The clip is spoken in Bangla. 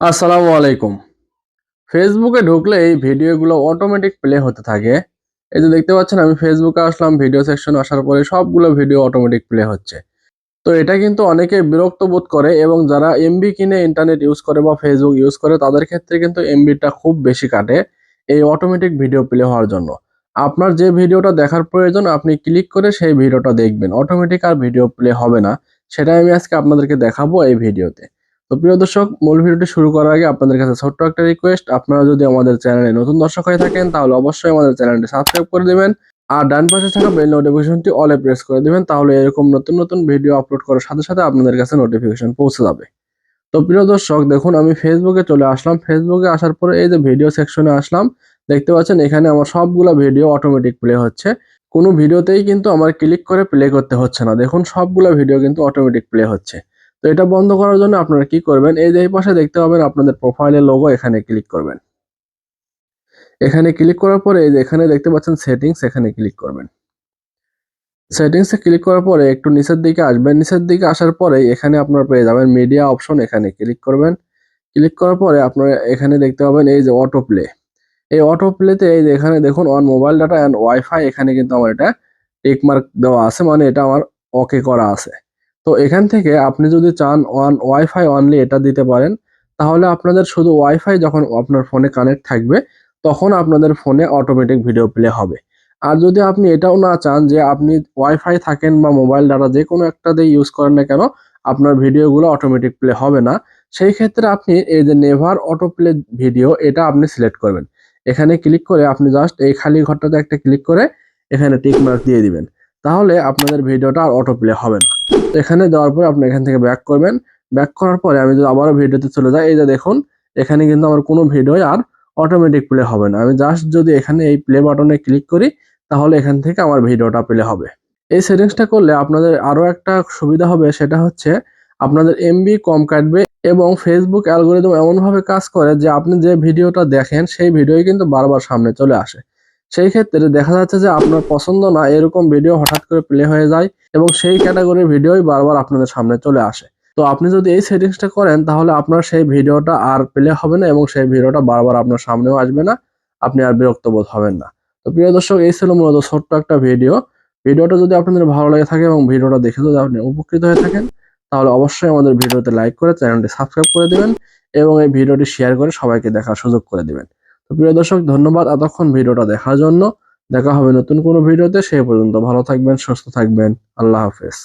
আসসালামু আলাইকুম। ফেসবুকে ঢুকলে এই ভিডিওগুলো অটোমেটিক প্লে হতে থাকে। এই যে দেখতে পাচ্ছেন, আমি ফেসবুকে আসলাম ভিডিও সেকশন আসার পরে সবগুলো ভিডিও অটোমেটিক প্লে হচ্ছে। তো এটা কিন্তু অনেকে বিরক্ত বোধ করে এবং যারা এমবি কিনে ইন্টারনেট ইউজ করে বা ফেসবুক ইউজ করে, তাদের ক্ষেত্রে কিন্তু এমবিটা খুব বেশি কাটে এই অটোমেটিক ভিডিও প্লে হওয়ার জন্য। আপনার যে ভিডিওটা দেখার প্রয়োজন, আপনি ক্লিক করে সেই ভিডিওটা দেখবেন। অটোমেটিক আর ভিডিও প্লে হবে না, সেটাই আমি আজকে আপনাদেরকে দেখাবো এই ভিডিওতে। তো প্রিয় দর্শক, মূল ভিডিওটি শুরু করার আগে আপনাদের কাছে ছোট্ট একটা রিকোয়েস্ট আপনারা যদি আমাদের চ্যানেলে নতুন দর্শক হয়ে থাকেন, তাহলে অবশ্যই আমাদের চ্যানেলটি সাবস্ক্রাইব করে দিবেন। আর ডান পাশে থাকা বেল নোটিফিকেশনটি অলে প্রেস করে দিবেন, তাহলে এরকম নতুন নতুন ভিডিও আপলোড করার সাথে সাথে আপনাদের কাছে নোটিফিকেশন পৌঁছে যাবে। তো প্রিয় দর্শক, দেখুন, আমি ফেসবুকে চলে আসলাম। ফেসবুকে আসার পরে এই যে ভিডিও সেকশনে আসলাম, দেখতে পাচ্ছেন এখানে আমার সবগুলা ভিডিও অটোমেটিক প্লে হচ্ছে। কোনো ভিডিওতেই কিন্তু আমার ক্লিক করে প্লে করতে হচ্ছে না। দেখুন, সবগুলা ভিডিও কিন্তু অটোমেটিক প্লে হচ্ছে। তো এটা বন্ধ করার জন্য আপনারা কি করবেন? এই যে এই পাশে দেখতে পাবেন আপনাদের প্রোফাইলের লোগো এখানে ক্লিক করবেন। এখানে ক্লিক করার পরে এই যে এখানে দেখতে পাচ্ছেন সেটিংস এখানে ক্লিক করবেন। সেটিংসে ক্লিক করার পরে একটু নিচের দিকে আসবেন। নিচের দিকে আসার পরে এখানে আপনারা পেয়ে যাবেন মিডিয়া অপশন এখানে ক্লিক করবেন। ক্লিক করার পরে আপনারা এখানে দেখতে পাবেন এই যে অটো প্লে এই অটো প্লেতে এই যে এখানে দেখুন on mobile data and wifi এখানে কিন্তু আমার এটা টিক মার্ক দেওয়া আছে। মানে এটা আমার ওকে করা আছে। তো এখান থেকে আপনি যদি চান ওয়ান ওয়াইফাই অনলি এটা দিতে পারেন, তাহলে আপনাদের শুধু ওয়াইফাই যখন আপনার ফোনে কানেক্ট থাকবে, তখন আপনাদের ফোনে অটোমেটিক ভিডিও প্লে হবে। আর যদি আপনি এটাও না চান যে আপনি ওয়াইফাই থাকেন বা মোবাইল ডাটা যে কোনো একটা দিয়ে ইউজ করেন না কেন, আপনার ভিডিওগুলো অটোমেটিক প্লে হবে না। সেই ক্ষেত্রে আপনি এই যে নেভার অটো প্লে ভিডিও এটা আপনি সিলেক্ট করবেন। এখানে ক্লিক করে আপনি জাস্ট এই খালি ঘরটাতে একটা ক্লিক করে এখানে টিক মার্ক দিয়ে দিবেন। তাহলে আপনাদের ভিডিওটা আর অটো প্লে হবে না। এখানে দেওয়ার পরে আপনি এখান থেকে ব্যাক করবেন। ব্যাক করার পরে আমি যদি আবারও ভিডিওতে চলে যাই, এই যে দেখুন, এখানে কিন্তু আমার কোনো ভিডিও আর অটোমেটিক প্লে হবে না। আমি জাস্ট যদি এখানে এই প্লে বাটনে ক্লিক করি, তাহলে এখান থেকে আমার ভিডিওটা প্লে হবে। এই সেটিংসটা করলে আপনাদের আরও একটা সুবিধা হবে, সেটা হচ্ছে আপনাদের এমবি কম কাটবে এবং ফেসবুক অ্যালগোরিদম এমনভাবে কাজ করে যে আপনি যে ভিডিওটা দেখেন, সেই ভিডিওই কিন্তু বারবার সামনে চলে আসে। সেই ক্ষেত্রে দেখা যাচ্ছে যে আপনার পছন্দ না, এরকম ভিডিও হঠাৎ করে প্লে হয়ে যায় এবং সেই ক্যাটাগরির ভিডিওই বারবার আপনাদের সামনে চলে আসে। তো আপনি যদি এই সেটিংসটা করেন, তাহলে আপনার সেই ভিডিওটা আর প্লে হবে না এবং সেই ভিডিওটা বারবার আপনার সামনেও আসবে না, আপনি আর বিরক্ত বোধ হবেন না। তো প্রিয় দর্শক, এই ছিল মূলত ছোট্ট একটা ভিডিও ভিডিওটা যদি আপনাদের ভালো লাগে থাকে এবং ভিডিওটা দেখে যদি আপনি উপকৃত হয়ে থাকেন, তাহলে অবশ্যই আমাদের ভিডিওতে লাইক করে চ্যানেলটি সাবস্ক্রাইব করে দেবেন এবং এই ভিডিওটি শেয়ার করে সবাইকে দেখার সুযোগ করে দিবেন। প্রিয় দর্শক, ধন্যবাদ এতক্ষণ ভিডিওটা দেখার জন্য। দেখা হবে নতুন কোনো ভিডিওতে। সেই পর্যন্ত ভালো থাকবেন, সুস্থ থাকবেন। আল্লাহ হাফেজ।